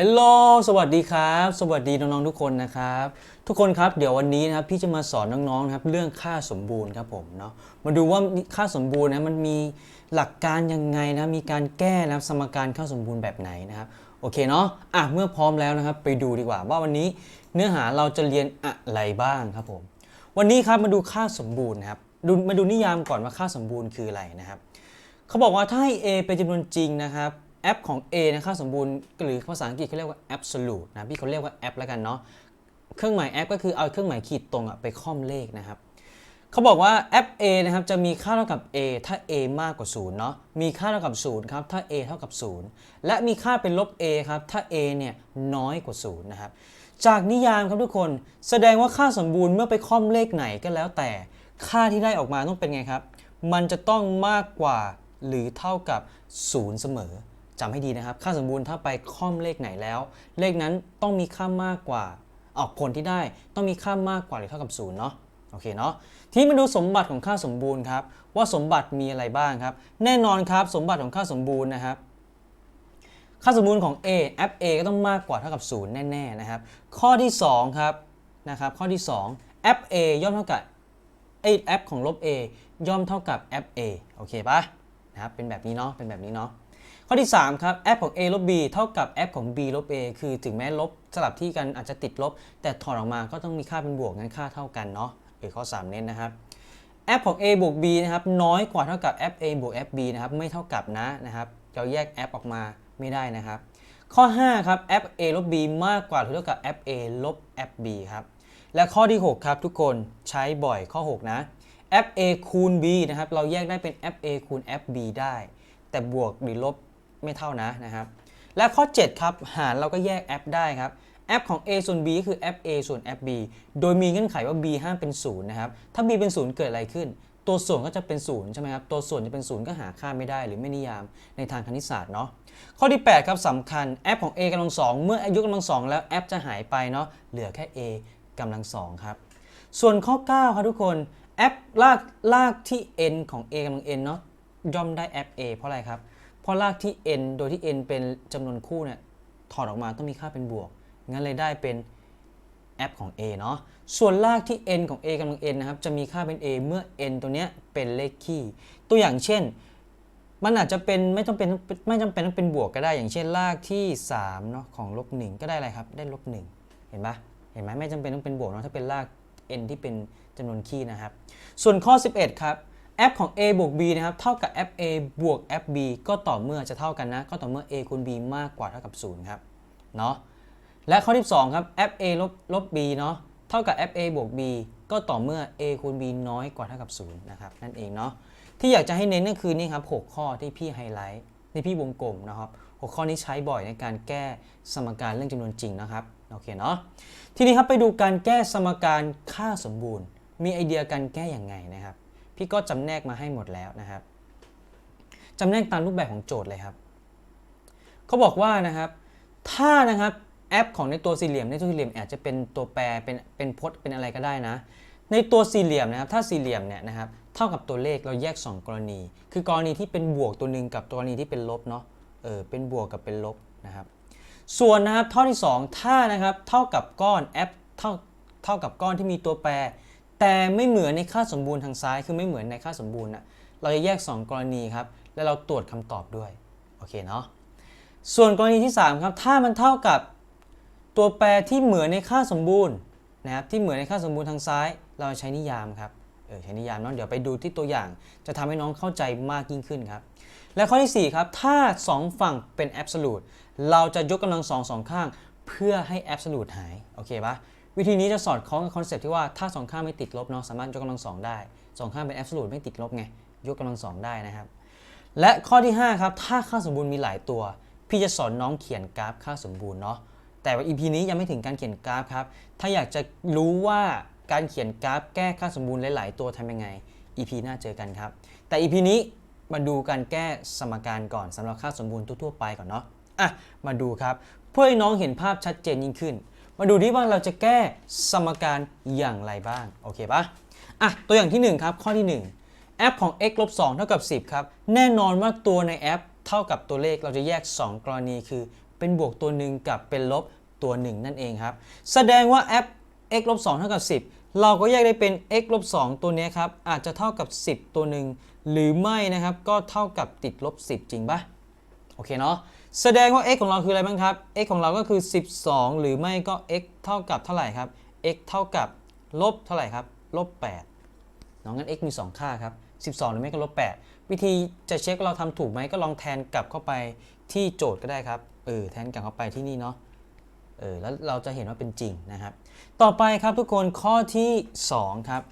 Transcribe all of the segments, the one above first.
ฮลโลสวัสดีครับ สวัสดีน้องๆทุกคนนะครับ ทุกคนครับ เดี๋ยววันนี้นะครับพี่จะมาสอนน้องๆนะครับเรื่องค่าสมบูรณ์ครับผมเนาะ มาดูว่าค่าสมบูรณ์นะมันมีหลักการยังไงนะ มีการแก้นะสมการค่าสมบูรณ์แบบไหนนะครับ โอเคเนาะ อะเมื่อพร้อมแล้วนะครับ ไปดูดีกว่าว่าวันนี้เนื้อหาเราจะเรียนอะไรบ้างครับผม วันนี้ครับมาดูค่าสมบูรณ์นะครับ ดูมาดูนิยามก่อนว่าค่าสมบูรณ์คืออะไรนะครับ เขาบอกว่าถ้าให้ a เป็นจำนวนจริงนะครับ แอปของ a นะค่าสมบูรณ์หรือภาษาอังกฤษเขาเรียกว่า absolute นะพี่เขาเรียกว่าแอปแล้วกันเนาะเครื่องหมายแอปก็คือเอาเครื่องหมายขีดตรงอะไปค่อมเลขนะครับเขาบอกว่าแอป a นะครับจะมีค่าเท่ากับ a ถ้า a มากกว่า0เนาะมีค่าเท่ากับ0ครับถ้า a เท่ากับ 0 และมีค่าเป็นลบ a ครับถ้า a เนี่ยน้อยกว่า0นะครับจากนิยามครับทุกคนแสดงว่าค่าสมบูรณ์เมื่อไปค่อมเลขไหนก็แล้วแต่ ค่าที่ได้ออกมาต้องเป็นไงครับ มันจะต้องมากกว่าหรือเท่ากับ 0 เสมอ จำให้ดีนะครับ ค่าสมบูรณ์ถ้าไปค่อมเลขไหนแล้ว เลขนั้นต้องมีค่ามากกว่าออกผลที่ได้ต้องมีค่ามากกว่าหรือเท่ากับ0เนาะโอเคเนาะทีนี้มาดูสมบัติของค่าสมบูรณ์ครับว่าสมบัติมีอะไรบ้างครับ แน่นอนครับสมบัติของค่าสมบูรณ์นะครับ ค่าสมบูรณ์ของ a แอป a ก็ต้องมากกว่าเท่ากับ0แน่ๆนะครับ ข้อที่2ครับนะครับข้อที่ 2 แอป a ย่อมเท่ากับไอแอปของลบ a ย่อมเท่ากับแอป a โอเคปะนะครับเป็นแบบนี้เนาะเป็นแบบนี้เนาะ ข้อที่ 3 ครับ แอปของ a ลบ b เท่ากับแอปของ b ลบ a คือถึงแม้ลบสลับที่กันอาจจะติดลบ แต่ถอดออกมาก็ต้องมีค่าเป็นบวกงั้นค่าเท่ากันเนาะเออข้อ 3 เน้นนะครับแอปของ a บวก b นะครับน้อยกว่าเท่ากับแอป a บวกแอป b นะครับไม่เท่ากับนะนะครับเราแยกแอปออกมาไม่ได้นะครับ ข้อ 5 ครับแอป a ลบ b มากกว่าหรือเท่ากับแอป a ลบแอป b ครับและข้อที่ 6 ครับทุกคนใช้บ่อยข้อ 6 นะแอป a คูณ b นะครับเราแยกได้เป็นแอป a คูณแอป b ได้ แต่บวกหรือลบ ไม่เท่านะนะครับ และข้อ 7 ครับ หารเราก็แยกแอปได้ครับ แอปของ a ส่วน b ก็คือแอป a ส่วนแอป b โดยมีเงื่อนไขว่า b ห้ามเป็น0นะครับ ถ้า b เป็น 0 เกิดอะไรขึ้น ตัวส่วนก็จะเป็น0ใช่ไหมครับ ตัวส่วนจะเป็น 0 ก็หาค่าไม่ได้หรือไม่นิยามในทางคณิตศาสตร์เนาะ ข้อที่ 8 ครับสำคัญแอปของ a กำลังสองเมื่ออายุกำลังสองแล้วแอปจะหายไปเนาะ เหลือแค่ a กำลังสองครับ ส่วนข้อ 9 ครับทุกคน แอปลากลากที่ n ของ a กำลัง n เนาะ ย่อมได้แอป a เพราะอะไรครับ เพราะลากที่ n โดยที่ n เป็นจำนวนคู่เนี่ยถอดออกมาต้องมีค่าเป็นบวก งั้นเลยได้เป็นแอปของ a เนาะ ส่วนลากที่ n ของ a กำลัง n นะครับ จะมีค่าเป็น a เมื่อ n ตัวเนี้ยเป็นเลขคี่ ตัวอย่างเช่น มันอาจจะเป็นไม่ต้องเป็นไม่จำเป็นต้องเป็นบวกก็ได้ อย่างเช่นลากที่3เนาะของลบ1ก็ได้อะไรครับ ได้ลบ1เห็นปะเห็นไหมไม่จำเป็นต้องเป็นบวกเนาะถ้าเป็นลาก n ที่เป็นจำนวนคี่นะครับ ส่วนข้อ 11 ครับ แอปของ a บวก b นะครับเท่ากับแอป a บวกแอป b ก็ต่อเมื่อจะเท่ากันนะ ก็ต่อเมื่อ a คูณ b มากกว่าเท่ากับ0ครับเนาะและข้อที่2ครับแอป a ลบลบ b เนาะเท่ากับแอป a บวก b ก็ต่อเมื่อ a คูณ b น้อยกว่าเท่ากับ0นะครับนั่นเองเนาะที่อยากจะให้เน้นก็คือนี่ครับ6ข้อที่พี่ไฮไลท์ที่พี่วงกลมนะครับ6ข้อนี้ใช้บ่อยในการแก้สมการเรื่องจำนวนจริงนะครับโอเคเนาะทีนี้ครับไปดูการแก้สมการค่าสมบูรณ์ มีไอเดียการแก้อย่างไงนะครับ พี่ก็จำแนกมาให้หมดแล้วนะครับจำแนกตามรูปแบบของโจทย์เลยครับเขาบอกว่านะครับถ้านะครับแอปของในตัวสี่เหลี่ยมในตัวสี่เหลี่ยมอาจจะเป็นตัวแปรเป็นเป็นพจน์เป็นอะไรก็ได้นะ ในตัวสี่เหลี่ยมนะครับถ้าสี่เหลี่ยมเนี่ยนะครับเท่ากับตัวเลขเราแยก 2 กรณี คือกรณีที่เป็นบวกตัวหนึ่งกับกรณีที่เป็นลบเนาะเออเป็นบวกกับเป็นลบนะครับส่วนนะครับข้อที่ 2 ถ้านะครับเท่ากับก้อนแอปเท่าเท่ากับก้อนที่มีตัวแปร แต่ไม่เหมือนในค่าสมบูรณ์ทางซ้าย คือไม่เหมือนในค่าสมบูรณ์นะเราจะแยก 2 กรณีครับ แล้วเราตรวจคำตอบด้วย โอเคเนาะ ส่วนกรณีที่ 3 ครับ ถ้ามันเท่ากับตัวแปรที่เหมือนในค่าสมบูรณ์นะครับ ที่เหมือนในค่าสมบูรณ์ทางซ้าย เราใช้นิยามครับ เออใช้นิยามเนาะ เดี๋ยวไปดูที่ตัวอย่าง จะทำให้น้องเข้าใจมากยิ่งขึ้นครับ และข้อที่4ครับ ถ้า 2 ฝั่งเป็น absolute เราจะยกกำลังสองสองข้าง เพื่อให้ absolute หาย โอเคปะ วิธีนี้จะสอดคล้องกับคอนเซ็ปต์ที่ว่าถ้าสองข้างไม่ติดลบเนาะสามารถยกกำลังสองได้สองข้างเป็นแอบสูตไม่ติดลบไงยกกำลังสองได้นะครับ และข้อที่5ครับถ้าค่าสมบูรณ์มีหลายตัว พี่จะสอนน้องเขียนกราฟค่าสมบูรณ์เนาะแต่ว่า EP นี้ยังไม่ถึงการเขียนกราฟครับถ้าอยากจะรู้ว่าการเขียนกราฟแก้ค่าสมบูรณ์หลาย ๆ ตัวทำยังไง EP หน้าเจอกันครับ แต่ EP นี้มาดูการแก้สมการก่อนสำหรับค่าสมบูรณ์ทั่วๆไปก่อนเนาะอะมาดูครับ เพื่อให้น้องเห็นภาพชัดเจนยิ่งขึ้น มาดูที่ว่าเราจะแก้สมการอย่างไรบ้าง โอเคปะอะ ตัวอย่างที่ 1 ครับ ข้อที่ 1 แอปของ x ลบ2เท่ากับ 10 ครับ แน่นอนว่าตัวในแอปเท่ากับตัวเลขเราจะแยก 2 กรณีคือ เป็นบวกตัวหนึ่งกับเป็นลบตัวหนึ่งนั่นเองครับ แสดงว่า f x ลบ2เท่ากับ 10 เราก็แยกได้เป็น x ลบ2ตัวนี้ครับ อาจจะเท่ากับ 10 ตัวหนึ่งหรือไม่นะครับ ก็เท่ากับติดลบ 10 จริงปะ โอเคเนาะแสดงว่า x ของเราคืออะไรบ้างครับ x ของเราก็คือ 12 หรือไม่ก็ x เท่ากับเท่าไหร่ครับ x เท่ากับลบเท่าไหร่ครับลบ8เนาะงั้น x มี 2 ค่าครับ 12 หรือไม่ก็ลบ8วิธีจะเช็คเราทำถูกไหมก็ลองแทนกลับเข้าไปที่โจทย์ก็ได้ครับเออแทนกลับเข้าไปที่นี่เนาะเออแล้วเราจะเห็นว่าเป็นจริงนะครับ ต่อไปครับทุกคนข้อที่ 2 ครับ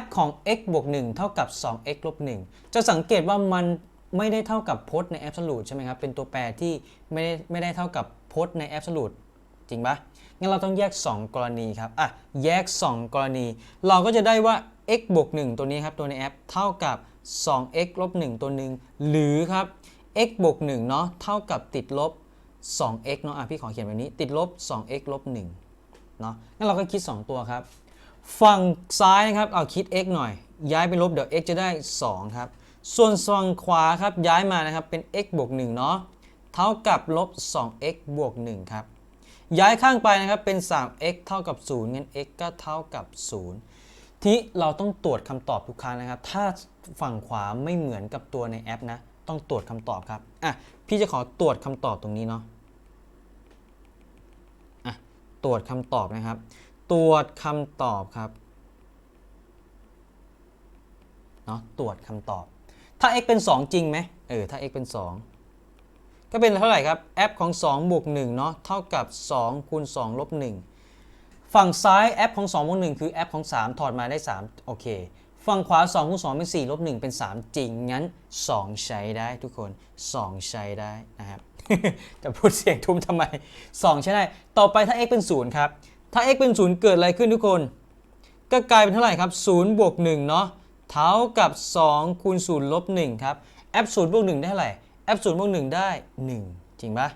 f ของ x บวก1เท่ากับ 2x ลบ1จะสังเกตว่ามัน ไม่ได้เท่ากับพจน์ใน absolute ใช่ไหมครับ เป็นตัวแปรที่ไม่ได้ไม่ได้เท่ากับพจน์ใน absolute จริงปะงั้นเราต้องแยก 2 กรณีครับ อะ แยก 2 กรณี เราก็จะได้ว่า x บวก1ตัวนี้ครับ ตัวใน f เท่ากับ 2x ลบ1ตัวหนึ่ง หรือครับ x บวก1เนาะ เท่ากับติดลบ 2x เนาะ อะ พี่ขอเขียนแบบนี้ ติดลบ 2x ลบ1เนาะ งั้นเราก็คิด 2 ตัวครับ ฝั่งซ้ายนะครับ เอาคิด x หน่อย ย้ายไปลบเดี๋ยว x จะได้ 2 ครับ ส่วนฝั่งขวาครับย้ายมานะครับเป็น x บวก1เนาะเท่ากับลบ 2x บวก1ครับย้ายข้างไปนะครับเป็น 3x เท่ากับ0งั้น x ก็เท่ากับ 0 ที่เราต้องตรวจคำตอบทุกครั้งนะครับ ถ้าฝั่งขวาไม่เหมือนกับตัวในแอปนะ ต้องตรวจคำตอบครับอะพี่จะขอตรวจคำตอบตรงนี้เนาะอะตรวจคำตอบนะครับ ตรวจคำตอบครับเนาะตรวจคำตอบ ถ้า x เป็น 2 จริงไหมเออถ้า x เป็น 2 ก็เป็นเท่าไหร่ครับ f ของ2บวก1เนาะเท่ากับ2คูณ2ลบ1ฝั่งซ้าย f ของ2บวก1คือ f ของ 3 ถอดมาได้ 3 โอเค ฝั่งขวา2คูณ2เป็น4ลบ1เป็น 3 จริง งั้น 2 ใช้ได้ทุกคน 2 ใช้ได้นะครับจะพูดเสียงทุ้มทำไม 2 ใช้ได้ ต่อไปถ้า x เป็น 0 ครับ ถ้า x เป็น 0 เกิดอะไรขึ้นทุกคน ก็กลายเป็นเท่าไหร่ครับ0บวก1เนาะ เท่ากับ2คูณ0ลบ1ครับ f 0บวก1ได้เท่าไหร่ f 0บวก1ได้ 1 จริงปะ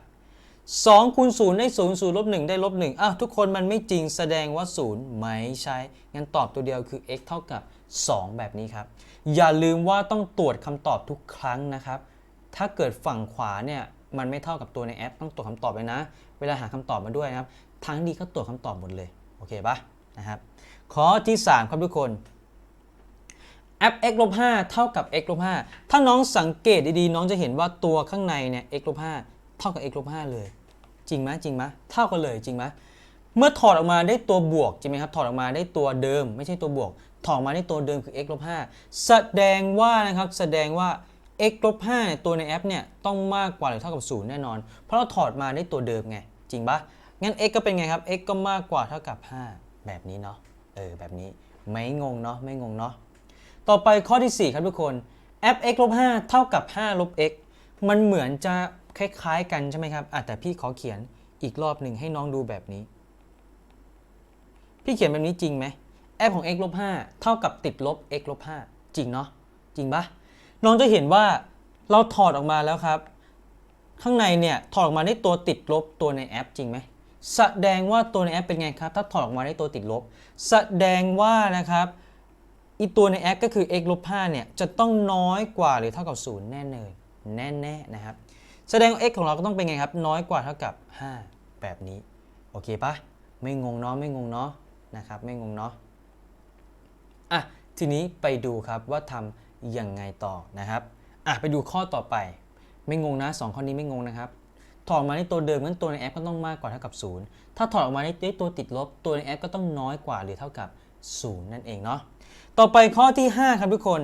2คูณ0ได้0 0ลบ1ได้ลบ1อ้าวทุกคนมันไม่จริงแสดงว่า 0 ไม่ใช่ งั้นตอบตัวเดียวคือ x เท่ากับ 2 แบบนี้ครับ อย่าลืมว่าต้องตรวจคำตอบทุกครั้งนะครับ ถ้าเกิดฝั่งขวาเนี่ยมันไม่เท่ากับตัวในแอป ต้องตรวจคำตอบเลยนะ เวลาหาคำตอบมาด้วยนะครับ ทั้งดีก็ตรวจคำตอบหมดเลย โอเคปะนะครับ ข้อที่ 3 ครับทุกคน f x ลบ5เท่ากับ x ลบ5ถ้าน้องสังเกตดีๆ น้องจะเห็นว่าตัวข้างในเนี่ย x ลบ5เท่ากับ x ลบ5เลย จริงไหมจริงไหมเท่ากันเลยจริงไหมเมื่อถอดออกมาได้ตัวบวก จริงไหมครับ ถอดออกมาได้ตัวเดิม ไม่ใช่ตัวบวก ถอดมาได้ตัวเดิมคือ x ลบ5แสดงว่านะครับ แสดงว่า x ลบ5ตัวในแอปเนี่ยต้องมากกว่าหรือเท่ากับ 0 แน่นอน เพราะเราถอดมาได้ตัวเดิมไง จริงปะงั้น x ก็เป็นไงครับ x ก็มากกว่าเท่ากับ 5 แบบนี้เนาะ เออ แบบนี้ ไม่งงเนาะ ไม่งงเนาะ ต่อไปข้อที่ 4 ครับทุกคน f x ลบ5เท่ากับ5ลบ x มันเหมือนจะคล้ายๆกันใช่ไหมครับอะแต่พี่ขอเขียนอีกรอบหนึ่งให้น้องดูแบบนี้ พี่เขียนแบบนี้จริงไหม f ของ x ลบ5เท่ากับติดลบ x ลบ5จริงเนาะ จริงปะน้องจะเห็นว่าเราถอดออกมาแล้วครับ ข้างในเนี่ยถอดออกมาได้ตัวติดลบตัวในแอปจริงไหมแสดงว่าตัวในแอปเป็นไงครับ ถ้าถอดออกมาได้ตัวติดลบ แสดงว่านะครับ อีตัวในแอปก็คือ x ลบ5เนี่ยจะต้องน้อยกว่าหรือเท่ากับ 0 แน่เลยแน่ๆนะครับ แสดงว่า x ของเราก็ต้องเป็นไงครับ น้อยกว่าเท่ากับ 5 แบบนี้ โอเคปะไม่งงเนาะไม่งงเนาะนะครับไม่งงเนาะอะทีนี้ไปดูครับว่าทำยังไงต่อนะครับอะไปดูข้อต่อไป ไม่งงนะ 2 ข้อนี้ไม่งงนะครับถอดออกมาในตัวเดิมงั้นตัวในแอปก็ต้องมากกว่าเท่ากับ 0 ถ้าถอดออกมาได้ตัวติดลบ ตัวในแอปก็ต้องน้อยกว่าหรือเท่ากับ 0 นั่นเองเนาะ ต่อไปข้อที่ 5 ครับทุกคน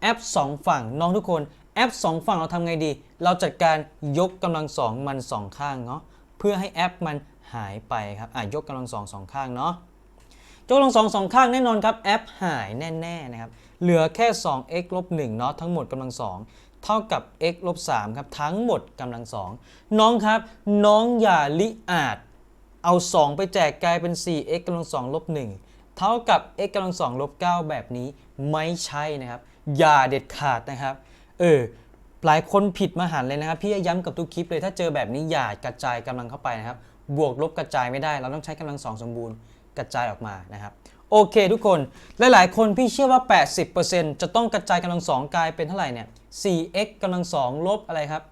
แอป 2 ฝั่งน้องทุกคนแอป 2 ฝั่งเราทำไงดี เราจัดการยกกำลังสองมัน 2 ข้างเนาะเพื่อให้แอปมันหายไปครับอะยกกำลังสองสองข้างเนาะยกกำลังสองสองข้างแน่นอนครับแอปหายแน่ๆนะครับเหลือแค่ 2x ลบ1เนาะทั้งหมดกำลังสองเท่ากับ x ลบ3ครับทั้งหมดกำลังสองน้องครับ น้องอย่าลิอาจ เอา 2 ไปแจกกลายเป็น 4x กำลัง2ลบ1 เท่ากับ x กำลัง2ลบ9แบบนี้ไม่ใช่นะครับ อย่าเด็ดขาดนะครับ เออหลายคนผิดมาหันเลยนะครับ พี่ย้ำกับทุกคลิปเลยถ้าเจอแบบนี้อย่ากระจายกำลังเข้าไปนะครับ บวกลบกระจายไม่ได้ เราต้องใช้กำลังสองสมบูรณ์กระจายออกมานะครับ โอเคทุกคนหลายๆ คนพี่เชื่อว่า 80%จะต้องกระจายกำลังสองกลายเป็นเท่าไหร่เนี่ย 4x กำลังสองลบอะไรครับ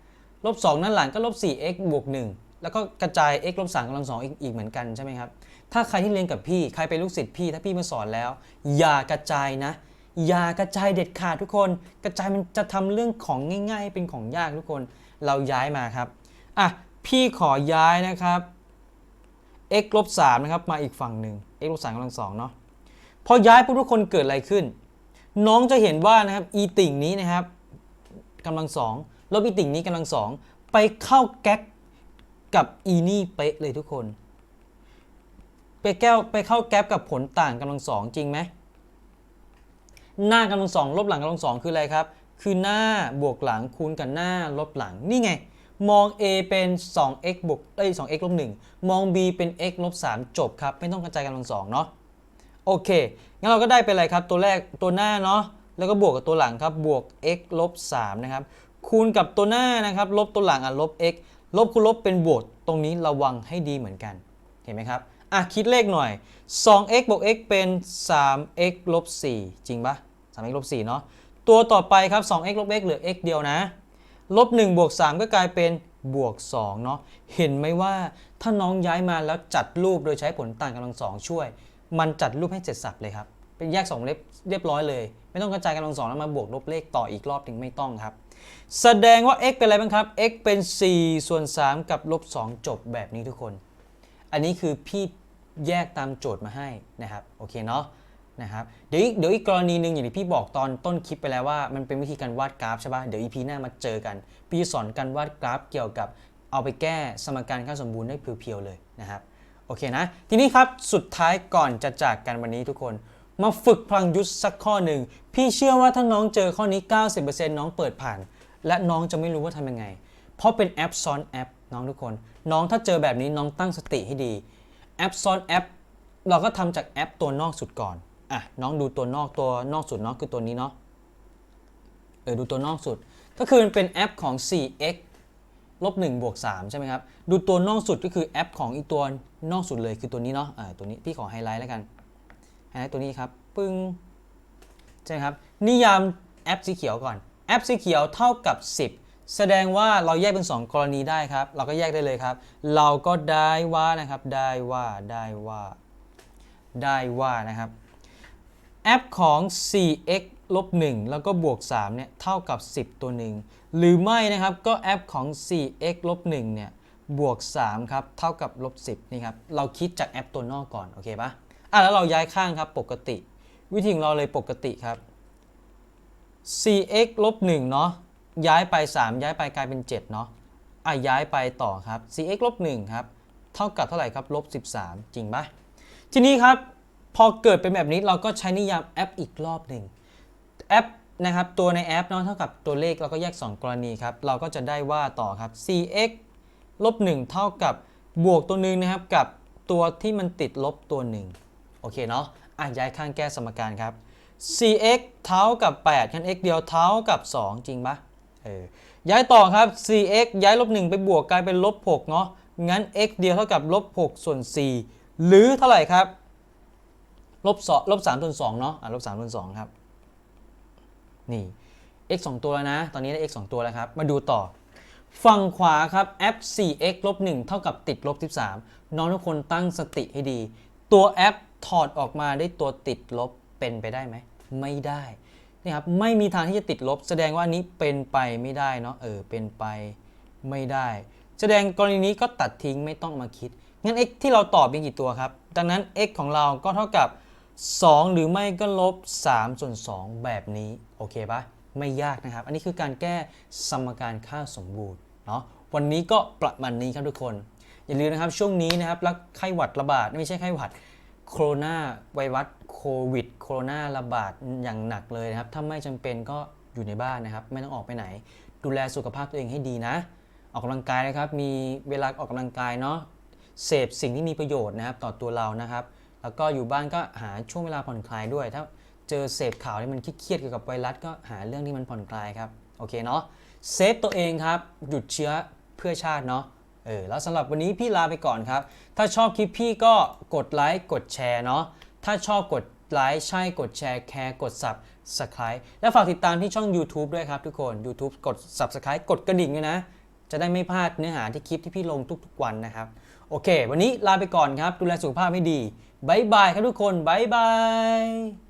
ลบ2นั่นหลังก็ลบ 4x บวก1แล้วก็กระจาย x ลบ3กำลังสองอีกอีกเหมือนกันใช่ไหมครับ ถ้าใครที่เรียนกับพี่ ใครเป็นลูกศิษย์พี่ ถ้าพี่มาสอนแล้ว อย่ากระจายนะ อย่ากระจายเด็ดขาดทุกคน กระจายมันจะทำเรื่องของง่าย ๆ เป็นของยากทุกคน เราย้ายมาครับอะพี่ขอย้ายนะครับ x ลบ3นะครับมาอีกฝั่งหนึ่ง x ลบ3กำลังสองเนาะพอย้ายปุ๊บทุกคนเกิดอะไรขึ้น น้องจะเห็นว่านะครับอีติ่งนี้นะครับกำลังสองลบอีติ่งนี้กำลังสองไปเข้าแก๊กกับอีนี่เป๊ะเลยทุกคน ไปแก้วไปเข้าแก๊ปกับผลต่างกำลังสองจริงไหมหน้ากำลังสองลบหลังกำลังสองคืออะไรครับ คือหน้าบวกหลังคูณกับหน้าลบหลังนี่ไง มอง A เป็น 2x บวกเอ้ย 2x ลบ1มอง B เป็น x ลบ3จบครับ ไม่ต้องกระจายกำลังสองเนาะโอเคงั้นเราก็ได้เป็นอะไรครับ ตัวแรกตัวหน้าเนาะแล้วก็บวกกับตัวหลังครับบวก x ลบ3นะครับคูณกับตัวหน้านะครับ ลบตัวหลังอะลบ x ลบคูณลบเป็นบวกตรงนี้ระวังให้ดีเหมือนกันเห็นไหมครับ อะคิดเลขหน่อย 2x บวก x เป็น 3x ลบ 4 จริงปะ 3x ลบ 4 เนาะ ตัวต่อไปครับ 2x ลบ x เหลือ x เดียวนะ ลบ 1 บวก 3 ก็กลายเป็นบวก 2 เนาะ เห็นไหมว่าถ้าน้องย้ายมาแล้วจัดรูปโดยใช้ผลต่างกำลังสองช่วย มันจัดรูปให้เสร็จสับเลยครับ เป็นแยก2เล็บเรียบร้อยเลย ไม่ต้องกระจายกำลังสองแล้วมาบวกลบเลขต่ออีกรอบหนึ่งไม่ต้องครับ แสดงว่า x เป็นอะไรบ้างครับ x เป็น 4 ส่วน 3 กับลบ 2 จบแบบนี้ทุกคน อันนี้คือพี่ แยกตามโจทย์มาให้นะครับโอเคเนาะนะครับเดี๋ยวอีกเดี๋ยวอีกกรณีหนึ่งอย่างที่พี่บอกตอนต้นคลิปไปแล้วว่ามันเป็นวิธีการวาดกราฟใช่ปะเดี๋ยว EP หน้ามาเจอกัน พี่สอนการวาดกราฟเกี่ยวกับเอาไปแก้สมการค่าสมบูรณ์ได้เพียวๆเลยนะครับโอเคนะ ทีนี้ครับสุดท้ายก่อนจะจากกันวันนี้ทุกคน มาฝึกพลังยุทธสักข้อหนึ่งพี่เชื่อว่าถ้าน้องเจอข้อนี้ 90%น้องเปิดผ่าน และน้องจะไม่รู้ว่าทำยังไง เพราะเป็นแอปซ้อนแอปน้องทุกคน น้องถ้าเจอแบบนี้น้องตั้งสติให้ดี แอปซ้อนแอป เราก็ทำจากแอปตัวนอกสุดก่อนอะน้องดูตัวนอกตัวนอกสุดเนาะคือตัวนี้เนาะเออดูตัวนอกสุด ก็คือมันเป็นแอปของ 4x ลบ1บวก3ใช่ไหมครับ ดูตัวนอกสุดก็คือแอปของอีกตัวนอกสุดเลยคือตัวนี้เนาะอ่าตัวนี้พี่ขอไฮไลท์แล้วกันไฮไลท์ตัวนี้ครับปึ้งใช่ครับนิยามแอปสีเขียวก่อนแอปสีเขียวเท่ากับ 10 แสดงว่าเราแยกเป็น 2 กรณีได้ครับ เราก็แยกได้เลยครับ เราก็ได้ว่านะครับ ได้ว่า ได้ว่า ได้ว่านะครับ แอปของ 4x ลบ1แล้วก็บวก3เนี่ยเท่ากับ 10 ตัวหนึ่งหรือไม่นะครับก็แอปของ 4x ลบ1เนี่ยบวก3ครับเท่ากับลบ10นี่ครับเราคิดจากแอปตัวนอกก่อนโอเคปะอะแล้วเราย้ายข้างครับปกติ วิธีของเราเลยปกติครับ 4x ลบ1เนาะ ย้ายไป 3 ย้ายไปกลายเป็น 7 เนาะอะย้ายไปต่อครับ 4x ลบ1ครับ เท่ากับเท่าไหร่ครับลบ13 จริงปะทีนี้ครับ พอเกิดเป็นแบบนี้เราก็ใช้นิยามแอปอีกรอบหนึ่งแอปนะครับ ตัวในแอปเนาะเท่ากับตัวเลขเราก็แยก 2 กรณีครับ เราก็จะได้ว่าต่อครับ 4x ลบ1เท่ากับบวกตัวหนึ่งนะครับกับตัวที่มันติดลบตัวหนึ่งโอเคเนาะอะย้ายข้างแก้สมการครับ 4x เท่ากับ8คัน x เดียวเท่ากับ 2 จริงปะ ย้ายต่อครับ 4x ย้ายลบ1ไปบวกกลายเป็นลบ6เนาะ งั้น x เดียวเท่ากับลบ6ส่วน 4 หรือเท่าไหร่ครับ ลบสองลบสามส่วนสองเนาะ อะลบสามส่วนสองครับ นี่ x 2 ตัวแล้วนะ ตอนนี้ได้ x 2 ตัวแล้วครับ มาดูต่อ ฝั่งขวาครับแอป 4x ลบ1เท่ากับติดลบ13 น้องทุกคนตั้งสติให้ดี ตัวแอปถอดออกมาได้ตัวติดลบเป็นไปได้ไหม ไม่ได้ นี่ครับไม่มีทางที่จะติดลบ แสดงว่านี้เป็นไปไม่ได้เนาะเออเป็นไปไม่ได้ แสดงกรณีนี้ก็ตัดทิ้งไม่ต้องมาคิดงั้น x ที่เราตอบเป็นกี่ตัวครับ ดังนั้น x ของเราก็เท่ากับ 2 หรือไม่ก็ลบ3ส่วน2แบบนี้โอเคปะไม่ยากนะครับ อันนี้คือการแก้สมการค่าสมบูรณ์เนาะวันนี้ก็ประมาณนี้ครับทุกคน อย่าลืมนะครับช่วงนี้นะครับแล้วไข้หวัดระบาดไม่ใช่ไข้หวัด โคโรนาไวรัสโควิดโคโรนาระบาดอย่างหนักเลยนะครับ ถ้าไม่จำเป็นก็อยู่ในบ้านนะครับ ไม่ต้องออกไปไหน ดูแลสุขภาพตัวเองให้ดีนะ ออกกำลังกายนะครับ มีเวลาออกกำลังกายเนาะ เสพสิ่งที่มีประโยชน์นะครับ ต่อตัวเรานะครับ แล้วก็อยู่บ้านก็หาช่วงเวลาผ่อนคลายด้วย ถ้าเจอเสพข่าวที่มันเครียดเกี่ยวกับไวรัสก็หาเรื่องที่มันผ่อนคลายครับ โอเคเนาะ เซฟตัวเองครับ หยุดเชื้อเพื่อชาติเนาะ เออแล้วสำหรับวันนี้พี่ลาไปก่อนครับ ถ้าชอบคลิปพี่ก็กดไลค์กดแชร์เนาะถ้าชอบกดไลค์ใช่กดแชร์แคร์กด subscribe และฝากติดตามที่ช่อง YouTube ด้วยครับทุกคน YouTube กด subscribe กดกระดิ่งด้วยนะ จะได้ไม่พลาดเนื้อหาที่คลิปที่พี่ลงทุกๆวันนะครับ โอเค วันนี้ลาไปก่อนครับ ดูแลสุขภาพให้ดีบายบายครับทุกคนบายบาย